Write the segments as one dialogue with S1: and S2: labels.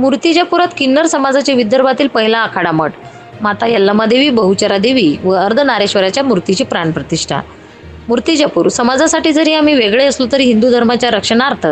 S1: मूर्तिजापुरात किन्नर समाजाचे विदर्भातील पहिला आखाडा मठ. माता यल्लमादेवी बहुचरा देवी व अर्धनारेश्वराच्या मूर्तीची प्राणप्रतिष्ठा. मूर्तिजापूर समाजासाठी जरी आम्ही वेगळे असलो तरी हिंदू धर्माच्या रक्षणार्थ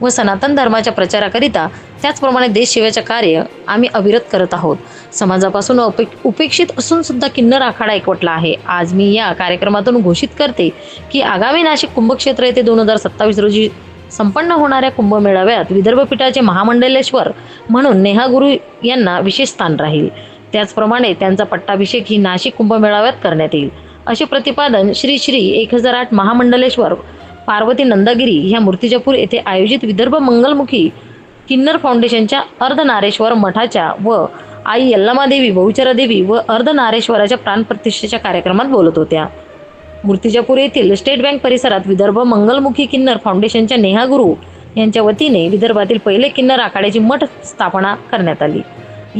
S1: व सनातन धर्माच्या प्रचाराकरिता त्याचप्रमाणे देशसेवेचे कार्य आम्ही अविरत करत आहोत. समाजापासून उपेक्षित असून सुद्धा किन्नर आखाडा एकवटला आहे. आज मी या कार्यक्रमातून घोषित करते की आगामी नाशिक कुंभक्षेत्र येथे दोन हजार सत्तावीस रोजी संपन्न होणाऱ्या कुंभमेळाव्यात विदर्भपीठाचे महामंडलेश्वर म्हणून नेहा गुरु यांना विशेष स्थान राहील. त्याचप्रमाणे त्यांचा पट्टाभिषेक ही नाशिक कुंभमेळाव्यात करण्यात येईल. असे प्रतिपादन श्री श्री एक हजार आठ महामंडलेश्वर पार्वती नंदागिरी ह्या मूर्तिजापूर येथे आयोजित विदर्भ मंगलमुखी किन्नर फाउंडेशनच्या अर्धनारेश्वर मठाच्या व आई यल्लमादेवी बहुचरा देवी व अर्धनारेश्वराच्या प्राणप्रतिष्ठेच्या कार्यक्रमात बोलत होत्या. मूर्तिजापूर येथील स्टेट बँक परिसरात विदर्भ मंगलमुखी किन्नर फाउंडेशनच्या नेहा गुरु यांच्या वतीने विदर्भातील पहिले किन्नर आखाड्याची मठ स्थापना करण्यात आली.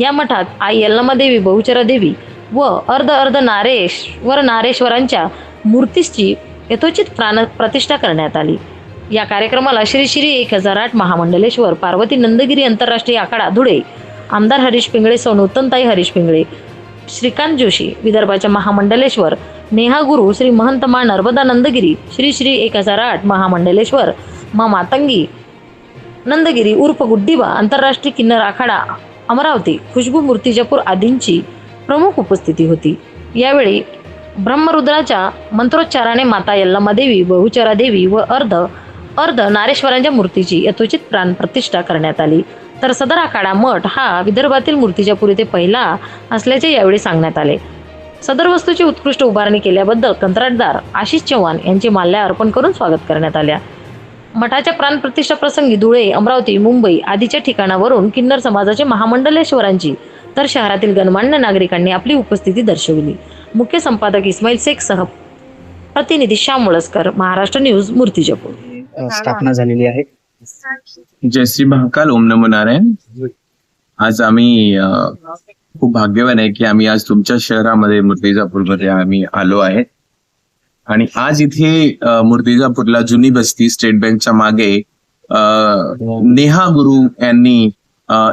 S1: या मठात आई यल्लमादेवी बहुचरा देवी व अर्ध अर्ध नारेश्वर नारेश्वरांच्या मूर्तीची यथोचित प्राण प्रतिष्ठा करण्यात आली. या कार्यक्रमाला श्री श्री एक हजार आठ महामंडलेश्वर पार्वती नंदगिरी आंतरराष्ट्रीय आखाडा धुळे आमदार हरीश पिंगळे सौ नूतनताई हरीश पिंगळे श्रीकांत जोशी विदर्भाच्या महामंडलेश्वर नेहा गुरु श्री महंत मा नर्मदा नंदगिरी श्री श्री एक हजार आठ महामंडलेश्वर मा मातंगी नंदगिरी उर्फ गुड्डीबा आंतरराष्ट्रीय किन्नर आखाडा अमरावती खुशबू मूर्तिजापूर आदींची प्रमुख उपस्थिती होती. यावेळी ब्रह्मरुद्राच्या मंत्रोच्चाराने माता यल्लमा देवी बहुचरा देवी व अर्ध अर्ध नारेश्वरांच्या मूर्तीची यथोचित प्राणप्रतिष्ठा करण्यात आली. तर सदर आखाडा मठ हा विदर्भातील मूर्तिजापूर येथे पहिला असल्याचे यावेळी सांगण्यात आले. सदर वस्तूची उत्कृष्ट उभारणी केल्याबद्दल कंत्राटदार आशिष चव्हाण यांचे माल्या अर्पण करून स्वागत करण्यात आल्या. मठाच्या प्राणप्रतिष्ठा प्रसंगी धुळे अमरावती मुंबई आदीच्या ठिकाणावरून किन्नर समाजाचे महामंडलेश्वरांची तर शहरातील गणमान्य नागरिकांनी आपली उपस्थिती दर्शविली. मुख्य संपादक इस्माईल शेखसह प्रतिनिधी श्याम मुळसकर महाराष्ट्र न्यूज मूर्तिजापूर.
S2: स्थापना झालेली आहे.
S3: जय श्री महाकाल ओम नमो नारायण. आज आम्ही खूप भाग्यवान आहे की आम्ही आज तुमच्या शहरामध्ये मूर्तिजापूरमध्ये आम्ही आलो आहे. आणि आज इथे मूर्तिजापूरला जुनी बस्ती स्टेट बँकच्या मागे नेहा गुरु यांनी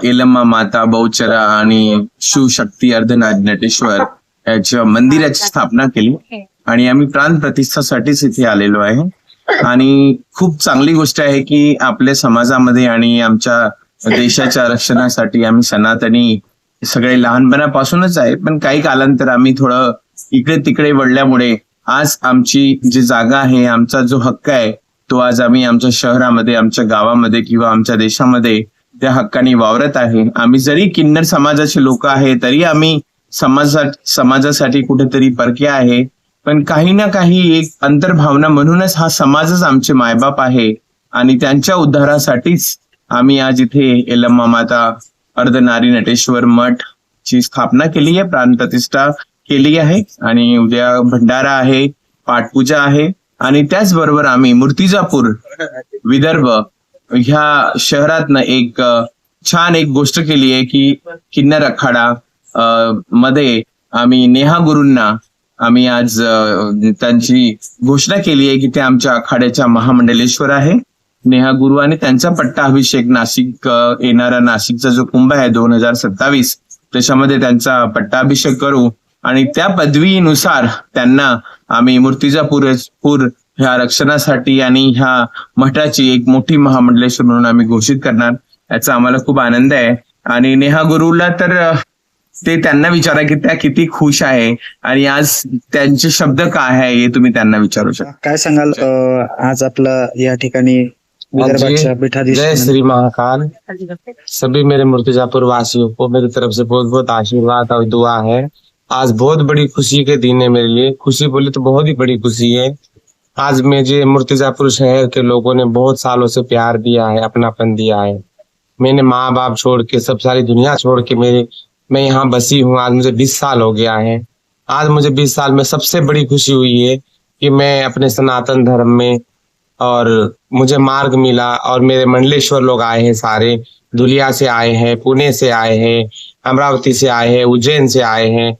S3: एलम्मा माता बहुचरा आणि शिवशक्ती अर्धनाथ नटेश्वर याच्या मंदिराची स्थापना केली. आणि आम्ही प्राण प्रतिष्ठासाठीच इथे आलेलो आहे. आणि खूप चांगली गोष्ट आहे की आपल्या समाजामध्ये आणि आमच्या देशाच्या रक्षणासाठी आम्ही सनातनी सगळे लहानपणापासूनच आहे. पण काही कालांतर आम्ही थोडं इकडे तिकडे वळल्यामुळे आज आमची जी जागा आहे आमचा जो हक्क आहे तो आज आम्ही आमच्या शहरामध्ये आमच्या गावामध्ये किंवा आमच्या देशामध्ये त्या हक्काने वावरत आहे. आम्ही जरी किन्नर समाजाचे लोक आहे तरी आम्ही समाजा समाजासाठी कुठेतरी परके आहे. पण काही ना काही एक अंतर्भावना म्हणूनच हा समाजच आमचे मायबाप आहे आणि त्यांच्या उद्धारासाठीच आम्ही आज इथे एलम्मा माता अर्धनारी नटेश्वर मठ ची स्थापना केली आहे प्राणप्रतिष्ठा केली आहे आणि उद्या भंडारा आहे पाठपूजा आहे आणि त्याचबरोबर आम्ही मूर्तिजापूर विदर्भ ह्या शहरातनं एक छान एक गोष्ट केली आहे की किन्नर अखाडा मध्ये आम्ही नेहा गुरूंना आम्ही आज त्यांची घोषणा केली आहे की ते आमच्या आखाड्याच्या महामंडलेश्वर आहे. नेहा गुरु आणि त्यांचा पट्टा अभिषेक नाशिक येणारा नाशिकचा जो कुंभ आहे दोन हजार सत्तावीस त्याच्यामध्ये त्यांचा पट्टाभिषेक करू आणि त्या पदवीनुसार त्यांना आम्ही मूर्तिजापूर पूर ह्या रक्षणासाठी आणि ह्या मठाची एक मोठी महामंडलेश्वर म्हणून आम्ही घोषित करणार याचा आम्हाला खूप आनंद आहे. आणि नेहा गुरुला तर ते त्यांना विचारा की त्या किती खुश आहे आणि आज त्यांचे शब्द काय आहे हे तुम्ही त्यांना विचारू शकता.
S2: काय सांगाल? आज आपलं या ठिकाणी
S4: जय श्री महाकाल. सभी मेरे मुर्तिजापुर वासियों को मेरी तरफ़ से बहुत बहुत आशीर्वाद और दुआ है। आज बहुत बड़ी खुशी के दिन है मेरे लिए। खुशी बोले तो बहुत ही बड़ी खुशी है। आज मुझे मुर्तिजापुर शहर के लोगों ने बहुत सालों से प्यार दिया है अपनापन दिया है। मैंने माँ बाप छोड़ के सब सारी दुनिया छोड़ के मेरे मैं यहाँ बसी हूँ आज मुझे बीस साल हो गया है। आज मुझे बीस साल में सबसे बड़ी खुशी हुई है कि मैं अपने सनातन धर्म में और मुझे मार्ग मिला और मेरे मंडलेश्वर लोग आए हैं सारे। धुलिया से आए हैं, पुणे से आए हैं, अमरावती से आए हैं, उज्जैन से आए हैं,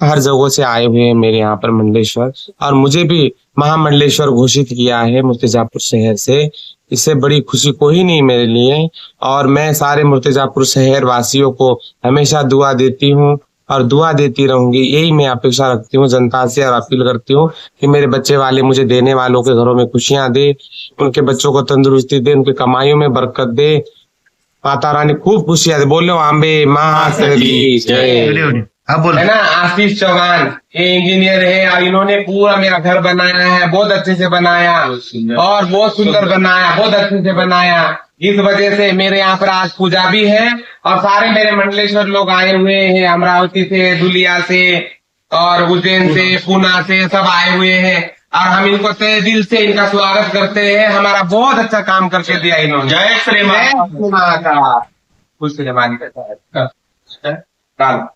S4: हर जगहों से आए हुए हैं मेरे यहाँ पर मंडलेश्वर। और मुझे भी महामंडलेश्वर घोषित किया है मुर्तिजापुर शहर से।
S5: इससे बड़ी खुशी कोई नहीं मेरे लिए। और मैं सारे मुर्तिजापुर शहर वासियों को हमेशा दुआ देती हूँ और दुआ देती रहूँगी। यही मैं अपेक्षा रखती हूँ, जनता से और अपील करती हूँ कि मेरे बच्चे वाले मुझे देने वालों के घरों में खुशियाँ दे, उनके बच्चों को तंदुरुस्ती दे, उनकी कमाइयों में बरकत दे। माता रानी, खूब खुशियाँ दे। बोलो की जय।
S2: हा बोल।
S5: है ना? आशीष चौहान ये इंजीनियर है और इन्होंने पूरा मेरा घर बनाया है बहुत अच्छे से बनाया। और बहुत सुंदर बनाया बहुत अच्छे से बनाया। इस वजह से मेरे यहाँ पर आज पूजा भी है और सारे मेरे मंडलेश्वर लोग आए हुए हैं अमरावती से दुलिया से और उज्जैन से पूना से। सब आए हुए हैं। और हम इनको तय दिल से इनका स्वागत करते हैं। हमारा बहुत अच्छा काम करके दिया इन्होंने। जय श्री माता। खुश मानी का।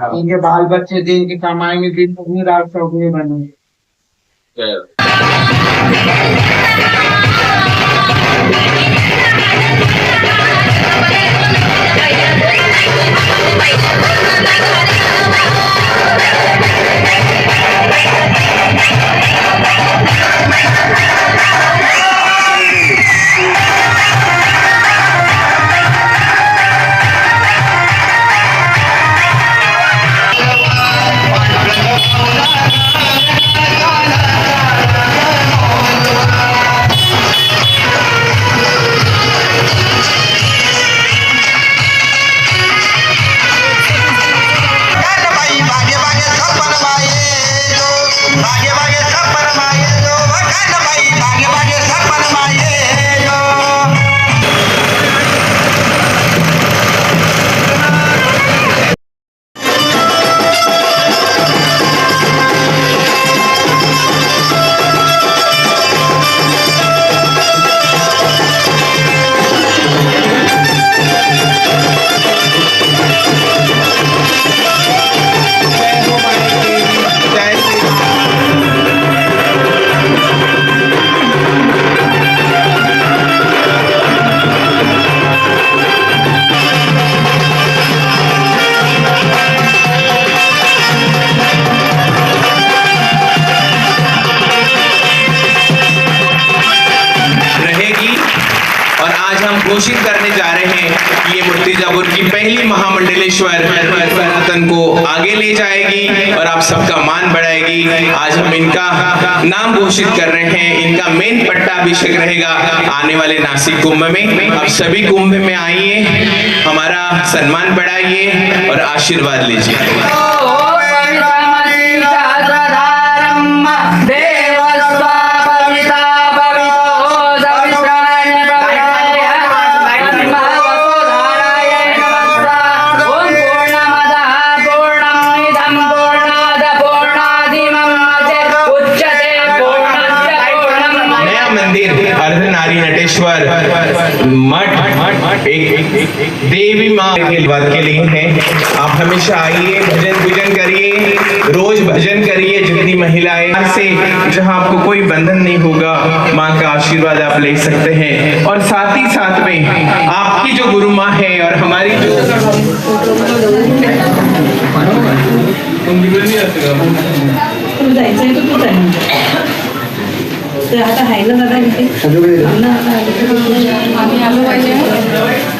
S6: हाँ।
S7: इनके बाल बच्चे दिन की कमाएँगे दिन भर रात
S3: चौकनी बनेंगे Yeah. आगे ले जाएगी और आप सबका मान बढ़ाएगी। आज हम इनका नाम घोषित कर रहे हैं। इनका मेन पट्टा अभिषेक रहेगा आने वाले नासिक कुंभ में। आप सभी कुंभ में आइए, हमारा सम्मान बढ़ाइए और आशीर्वाद लीजिए। देवी माँ के बात के लिए है। आप हमेशा आइए भजन पूजन करिए रोज भजन करिए जितनी महिलाएँ से जहाँ आपको कोई बंधन नहीं होगा माँ का आशीर्वाद आप ले सकते हैं। और साथ ही साथ में आपकी जो गुरु माँ है और हमारी जो
S8: तू आता आहे ना दादा आम्ही आलो पाहिजे